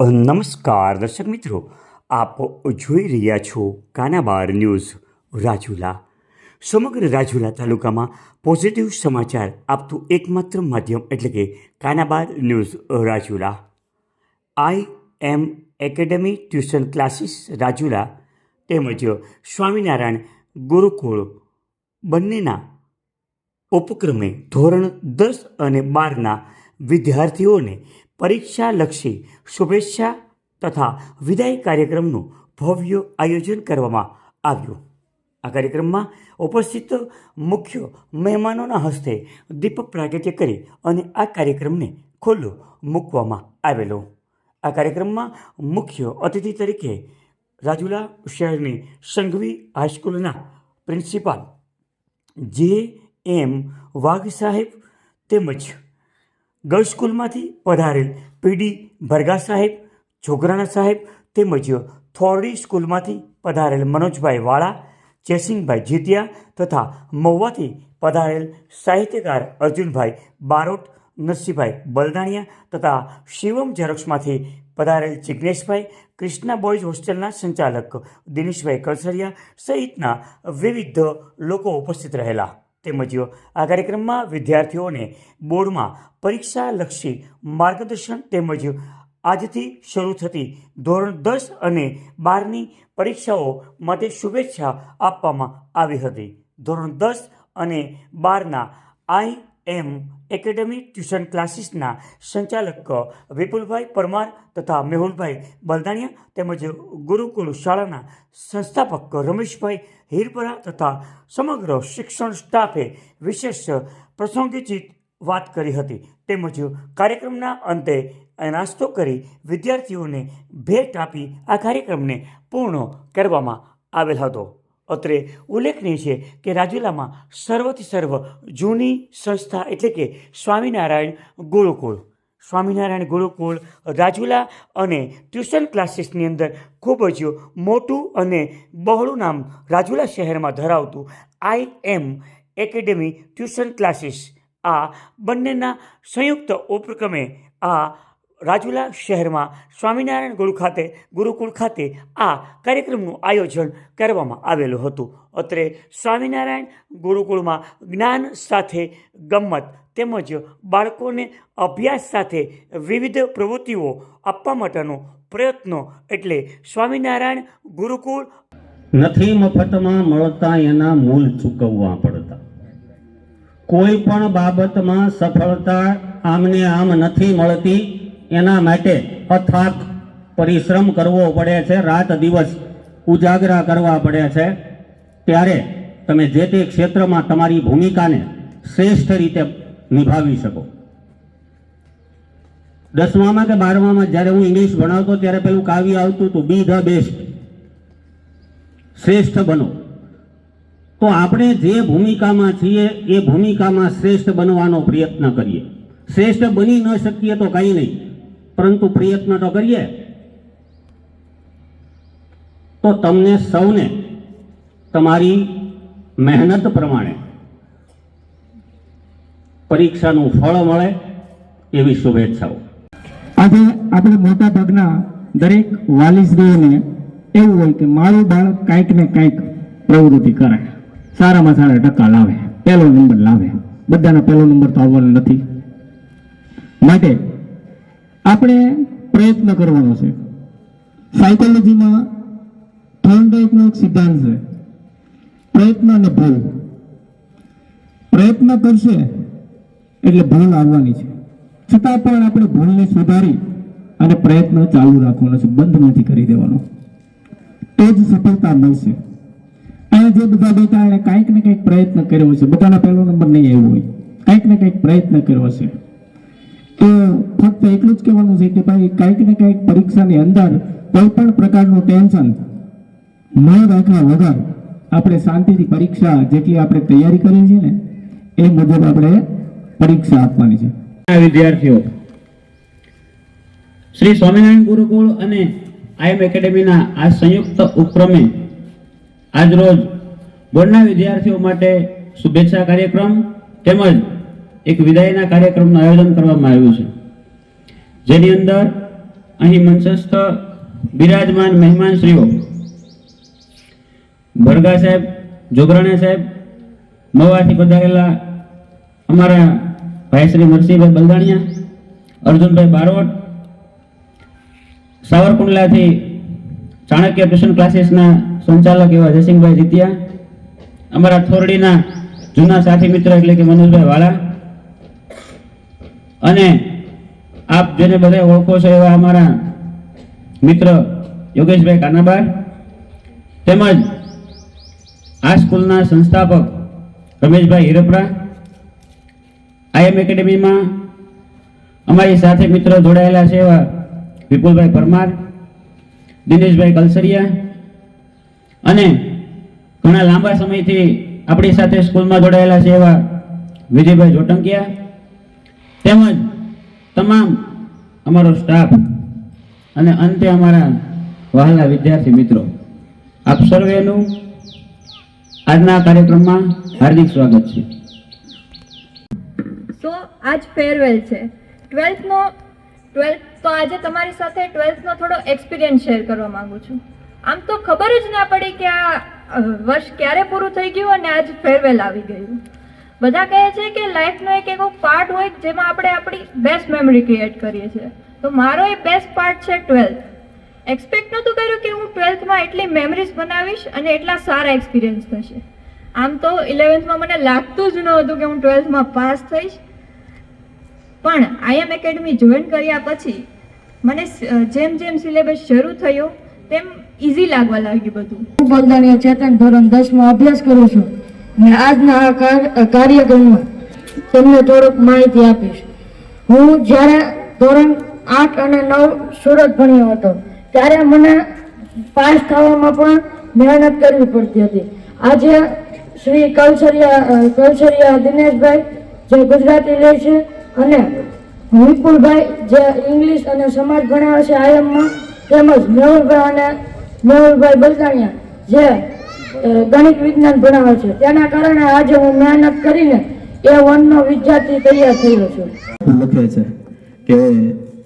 નમસ્કાર દર્શક મિત્રો, આપ જોઈ રહ્યા છો કાનાબાર ન્યૂઝ રાજુલા. સમગ્ર રાજુલા તાલુકામાં પોઝિટિવ સમાચાર આપતું એકમાત્ર માધ્યમ એટલે કે Kanabar news Rajula. I M academy tuition classes Rajula તેમજ સ્વામિનારાયણ ગુરુકુળ બંનેના ઉપક્રમે ધોરણ દસ અને બારના વિદ્યાર્થીઓને પરીક્ષાલક્ષી શુભેચ્છા તથા વિદાય કાર્યક્રમનું ભવ્ય આયોજન કરવામાં આવ્યું. આ કાર્યક્રમમાં ઉપસ્થિત મુખ્ય મહેમાનોના હસ્તે દીપ પ્રાગટ્ય કરી અને આ કાર્યક્રમને ખુલ્લો મૂકવામાં આવેલો. આ કાર્યક્રમમાં મુખ્ય અતિથિ તરીકે રાજુલા શહેરની સંઘવી હાઈસ્કૂલના પ્રિન્સિપાલ જે એમ વાઘ સાહેબ તેમજ ગર્લ્સ સ્કૂલમાંથી પધારેલ પીડી ભરગા સાહેબ છોકરાણા સાહેબ તેમજ થોરડી સ્કૂલમાંથી પધારેલ મનોજભાઈ વાળા, જયસિંહભાઈ જીતિયા તથા મહુવાથી પધારેલ સાહિત્યકાર અર્જુનભાઈ બારોટ, નરસિંહભાઈ બલદાણિયા તથા શિવમ ઝેરોક્ષમાંથી પધારેલ જિજ્ઞેશભાઈ કૃષ્ણા બોયઝ હોસ્ટેલના સંચાલક દિનેશભાઈ કલસરિયા સહિતના વિવિધ લોકો ઉપસ્થિત રહેલા. તેમજ આ કાર્યક્રમમાં વિદ્યાર્થીઓને બોર્ડમાં પરીક્ષાલક્ષી માર્ગદર્શન તેમજ આજથી શરૂ થતી ધોરણ દસ અને બારની પરીક્ષાઓ માટે શુભેચ્છા આપવામાં આવી હતી. ધોરણ દસ અને બારના આઈ એમ એકેડેમી ટ્યુશન ક્લાસીસના સંચાલક વિપુલભાઈ પરમાર તથા મેહુલભાઈ બલદાણિયા તેમજ ગુરુકુલ શાળાના સંસ્થાપક રમેશભાઈ હીરપરા તથા સમગ્ર શિક્ષણ સ્ટાફે વિશેષ પ્રસંગીચિત વાત કરી હતી. તેમજ કાર્યક્રમના અંતે નાસ્તો કરી વિદ્યાર્થીઓને ભેટ આપી આ કાર્યક્રમને પૂર્ણ કરવામાં આવેલ હતો. અત્રે ઉલ્લેખનીય છે કે રાજુલામાં સર્વથી સર્વ જૂની સંસ્થા એટલે કે સ્વામિનારાયણ ગુરુકુળ. સ્વામિનારાયણ ગુરુકુળ રાજુલા અને ટ્યુશન ક્લાસીસની અંદર ખૂબ જ મોટું અને બહોળું નામ રાજુલા શહેરમાં ધરાવતું I M academy tuition classes આ બંનેના સંયુક્ત ઉપક્રમે આ રાજુલા શહેરમાં સ્વામિનારાયણ ગુરુ ખાતે, ગુરુકુળ ખાતે આ કાર્યક્રમનું આયોજન કરવામાં આવેલું હતું. અત્રે સ્વામિનારાયણ ગુરુકુળમાં જ્ઞાન સાથે ગમ્મત તેમજ બાળકોને અભ્યાસ સાથે વિવિધ પ્રવૃત્તિઓ આપવા માટેનો પ્રયત્નો એટલે સ્વામિનારાયણ ગુરુકુળ નથી મફતમાં મળતા એના મૂલ ચૂકવવા પડતા. કોઈ પણ બાબતમાં સફળતા આમને આમ નથી મળતી એના માટે અથાક પરિશ્રમ કરવો પડે છે, રાત દિવસ ઉજાગરા કરવા પડે છે. ત્યારે તમે જે તે ક્ષેત્રમાં તમારી ભૂમિકાને શ્રેષ્ઠ રીતે નિભાવી શકો. દસમામાં કે બારમામાં જ્યારે હું ઇંગ્લિશ ભણાવતો ત્યારે પેલું કાવ્ય આવતું હતું બી ધ બેસ્ટ શ્રેષ્ઠ બનો. તો આપણે જે ભૂમિકામાં છીએ, એ ભૂમિકામાં શ્રેષ્ઠ બનવાનો પ્રયત્ન કરીએ. શ્રેષ્ઠ બની ન શકીએ તો કંઈ નહીં. પરંતુ પ્રયત્ન તો કરીએ. તો તમને સૌને તમારી મહેનત પ્રમાણે પરીક્ષાનું ફળ મળે એવી શુભેચ્છાઓ. આજે આપણે મોટા ભાગના દરેક વાલીશ્રીઓને એવું હોય કે મારું બાળક કાંઈક ને કાંઈક પ્રવૃત્તિ કરે. સારામાં સારા ટકા લાવે. પહેલો નંબર લાવે. બધાના પહેલો નંબર તો આવવાનો નથી. માટે આપણે પ્રયત્ન કરવાનો છે. સાયકોલોજીમાં થોર્નડાઇકનો એક સિદ્ધાંત છે. પ્રયત્ન અને ભૂલ. પ્રયત્ન કરશે એટલે ભૂલ આવવાની છે. છતાં પણ આપણે ભૂલને સુધારી અને પ્રયત્ન ચાલુ રાખવાનો છે. બંધ નથી કરી દેવાનો. તો જ સફળતા મળશે. અહીંયા જે બધા બેટા એણે કાંઈક ને કંઈક પ્રયત્ન કર્યો છે બધાના પહેલો નંબર નહીં આવ્યો હોય. કાંઈક ને કંઈક પ્રયત્ન કર્યો છે ફક્ત એટલું જ કહેવાનું છે કે ભાઈ કાંઈક ને કંઈક પરીક્ષાની અંદર કોઈ પણ પ્રકારનું ટેન્શન ન રાખ્યા વગર આપણે શાંતિથી પરીક્ષા જેટલી આપણે તૈયારી કરી છે ને, એ મુજબ આપણે પરીક્ષા આપવાની છે. વિદ્યાર્થીઓ, શ્રી સ્વામિનારાયણ ગુરુકુળ અને આઈએમ એકેડેમીના આ સંયુક્ત ઉપક્રમે આજરોજ બોર્ડના વિદ્યાર્થીઓ માટે શુભેચ્છા કાર્યક્રમ તેમજ એક વિદાયના કાર્યક્રમનું આયોજન કરવામાં આવ્યું છે. જેની અંદર અહીં મંચસ્થ બિરાજમાન મહેમાનશ્રીઓ, ભરગા સાહેબ, જોગરાણા સાહેબ, મવાથી પધારેલા અમારા ભાઈ શ્રી નરસિંહભાઈ બલદાણિયા, અર્જુનભાઈ બારોટ, સાવરકુંડલાથી ચાણક્ય ટ્યુશન ક્લાસીસના સંચાલક એવા જયસિંહભાઈ જીતિયા, અમારા થોરડીના જૂના સાથી મિત્ર એટલે કે મનોજભાઈ વાળા અને આપ જેને બધા ઓળખો છો એવા અમારા મિત્ર યોગેશભાઈ કાનાબાર તેમજ આ સ્કૂલના સંસ્થાપક રમેશભાઈ હિરપરા આઈએમ એકેડેમીમાં અમારી સાથે મિત્રો જોડાયેલા છે એવા વિપુલભાઈ પરમાર, દિનેશભાઈ કલસરિયા અને ઘણા લાંબા સમયથી આપણી સાથે સ્કૂલમાં જોડાયેલા છે એવા વિજયભાઈ જોટંકિયા. તેમજ તમામ અમારો સ્ટાફ અને અંતે અમારા વહાલા વિદ્યાર્થી મિત્રો, આપ સર્વેનું આજના કાર્યક્રમમાં હાર્દિક સ્વાગત છે. સો, આજ ફેરવેલ છે. ટ્વેલ્થનો ટ્વેલ્થ તો આજે તમારી સાથે ટ્વેલ્થનો થોડો એક્સપિરિયન્સ શેર કરવા માંગુ છું. આમ તો ખબર જ ના પડી કે આ વર્ષ ક્યારે પૂરું થઈ ગયું અને આજ ફેરવેલ આવી ગયું. બધા કહે છે કે લાઈફનો એક એવો પાર્ટ હોય જેમાં આપણે આપણી બેસ્ટ મેમરી ક્રિએટ કરીએ છીએ. તો મારો એ બેસ્ટ પાર્ટ છે ટ્વેલ્થ એક્સપેક્ટ નહોતું કર્યું કે હું ટ્વેલ્થમાં એટલી મેમરીઝ બનાવીશ અને એટલા સારા એક્સપિરિયન્સ થશે. આમ તો ઇલેવન્થમાં મને લાગતું જ નહોતું કે હું ટ્વેલ્થમાં પાસ થઈશ. પણ આઈએમ એકેડમી જોઈન કર્યા પછી મને જેમ જેમ સિલેબસ શરૂ થયો, તેમ ઇઝી લાગવા લાગ્યું બધું. હું બલદાણીયા ચેતન ધોરણ દસમાં અભ્યાસ કરું છું. અને આજના આ કાર- કાર્યક્રમમાં તમને થોડુંક માહિતી આપીશ. હું જ્યારે ધોરણ આઠ અને નવ સુરત ભણ્યો હતો ત્યારે મને પાસ થવામાં પણ મહેનત કરવી પડતી હતી. આજે શ્રી અ, કલસરિયા દિનેશભાઈ જે ગુજરાતી લે છે અને વિપુલભાઈ જે ઇંગ્લિશ અને સમાજ ભણાવે છે આયમમાં તેમજ મેહુલભાઈ અને મેહુલભાઈ બલદાણિયા જે ગણિત વિજ્ઞાન ભણાવે છે. તેના કારણે આજે હું મહેનત કરીને એ વનનો વિદ્યાર્થી તૈયાર થયો છું. લખે છે? કે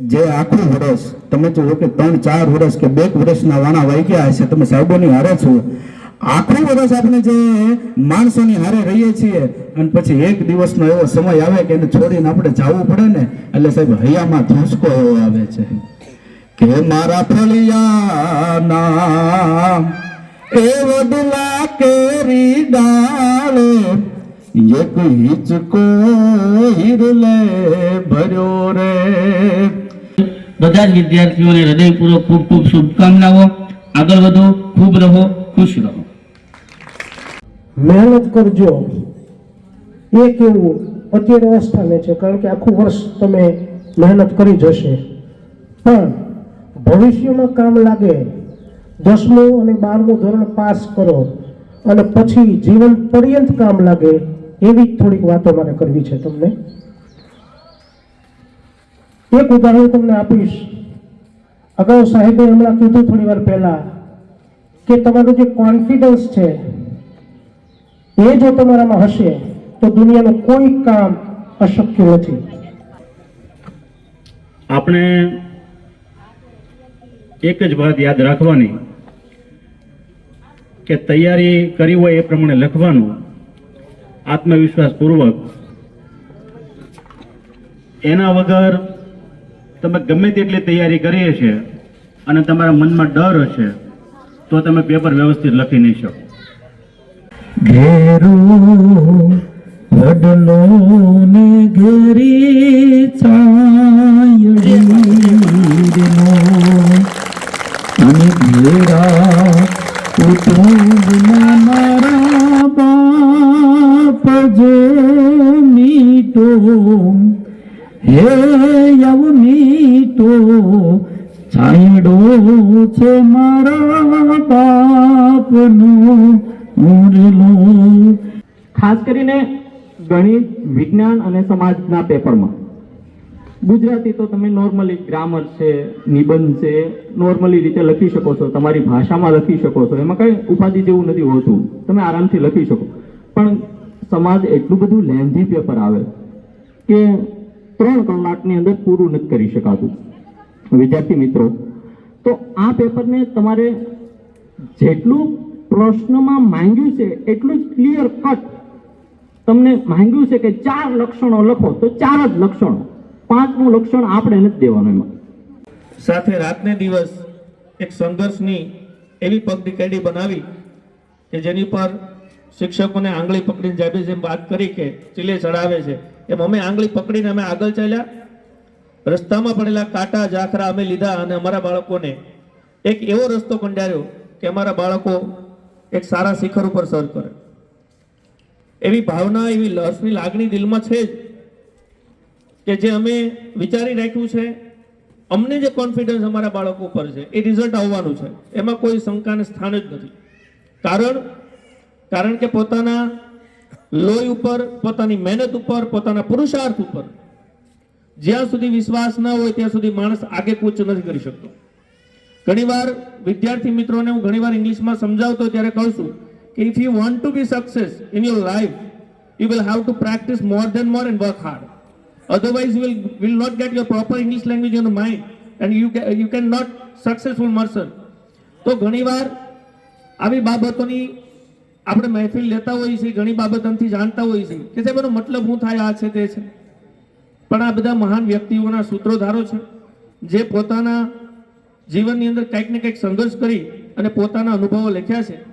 જે આખું વર્ષ, તમે જો કે ત્રણ, ચાર વર્ષ કે બે વર્ષના વાણા વાગ્યા હશે, તમે સાહેબોની હારે છો. આખું વર્ષ આપણે જે માણસોની હારે રહીએ છીએ, અને પછી એક દિવસનો એવો સમય આવે કે એને છોડીને આપણે જવું પડે ને, એટલે સાહેબ હૈયામાં ધ્રુસકો એવો આવે છે. કે મારા ફળિયાના એ વડલા કેરી ડાળે એક હિચકો હિરલે ભર્યો રે. બધા જ વિદ્યાર્થીઓને હૃદયપૂર્વક ખૂબ ખૂબ શુભકામનાઓ. આગળ વધો ખૂબ રહો ખુશ રહો. મહેનત કરજો. એ કેવું અત્યારે અવસ્થાને છે કારણ કે આખું વર્ષ તમે મહેનત કરી જશે પણ ભવિષ્યમાં કામ લાગે દસમું અને બારમું ધોરણ પાસ કરો અને પછી જીવન પર્યંત કામ લાગે એવી થોડીક વાતો મારે કરવી છે તમને. એક ઉદાહરણ તમને આપીશ. અગાઉ સાહેબે હમણાં કીધું થોડી વાર પહેલા કે તમારું જે કોન્ફિડન્સ છે એ જો તમારામાં હશે તો દુનિયાનું કોઈ કામ અશક્ય નથી. આપણે એક જ વાત યાદ રાખવાની. કે તૈયારી કરી હોય એ પ્રમાણે લખવાનું આત્મવિશ્વાસપૂર્વક. એના વગર તમે ગમે તેટલી તૈયારી કરીએ છે અને તમારા મનમાં ડર હશે, તો તમે પેપર વ્યવસ્થિત લખી નહીં શકો. ઘેરો ને ઘેરી મારા બાપ જે મીઠો હે યવ મીઠો છાયડો છે મારા બાપનો મોરલો ખાસ કરીને ગણિત, વિજ્ઞાન અને સમાજના પેપરમાં. ગુજરાતી તો તમે નોર્મલી ગ્રામર છે, નિબંધ છે નોર્મલી રીતે લખી શકો છો, તમારી ભાષામાં લખી શકો છો, એમાં કઈ ઉપાધિ જેવું નથી હોતું, તમે આરામથી લખી શકો. પણ સમાજ એટલું બધું લેન્ધી પેપર આવે કે ત્રણ કલાકની અંદર પૂરું નથી કરી શકાતું. વિદ્યાર્થી મિત્રો, તો આ પેપરને તમારે જેટલું પ્રશ્નમાં માંગ્યું છે, એટલું જ ક્લિયર કટ તમને માંગ્યું છે કે ચાર લક્ષણો લખો, તો ચાર જ લક્ષણો. પાંચમું લક્ષણ આપણે નથી દેવાનું એમાં. સાથે રાતને દિવસ એક સંઘર્ષની એવી પગની કેડી બનાવી કે જેની પર શિક્ષકોને આંગળી પકડીને જાબી જેમ વાત કરી કે ચીલે ચડાવે છે. એમ અમે આંગળી પકડીને અમે આગળ ચાલ્યા. રસ્તામાં પડેલા કાંટા જાખરા અમે લીધા અને અમારા બાળકોને એક એવો રસ્તો કંડાર્યો કે અમારા બાળકો એક સારા શિખર ઉપર સર કરે. એવી ભાવના, એવી લસની લાગણી દિલમાં છે જ. કે જે અમે વિચારી રાખ્યું છે, અમને જે કોન્ફિડન્સ અમારા બાળકો ઉપર છે, એ રિઝલ્ટ આવવાનું છે. એમાં કોઈ શંકાને સ્થાન જ નથી. કારણ કારણ કે પોતાના લોહી ઉપર, પોતાની મહેનત ઉપર, પોતાના પુરુષાર્થ ઉપર, જ્યાં સુધી વિશ્વાસ ન હોય ત્યાં સુધી માણસ આગે કૂચ નથી કરી શકતો. ઘણીવાર વિદ્યાર્થી મિત્રોને હું ઘણીવાર ઇંગ્લિશમાં સમજાવતો ત્યારે કહું છું કે if you want to be success in your life you will have to practice more than more and work hard otherwise you will will not get your proper english language in your mind. And you you can successful person તો ઘણીવાર આવી બાબતોની આપણે મહેફિલ લેતા હોઈએ છીએ, ઘણી બાબતોથી જાણતા હોઈએ છીએ કે સાહેબ, એનો મતલબ શું થાય, આ છે, તે છે. પણ આ બધા મહાન વ્યક્તિઓના સૂત્રોધારો છે, જે પોતાના જીવનની અંદર કંઈક ને કંઈક સંઘર્ષ કરી અને પોતાના અનુભવો લખ્યા છે.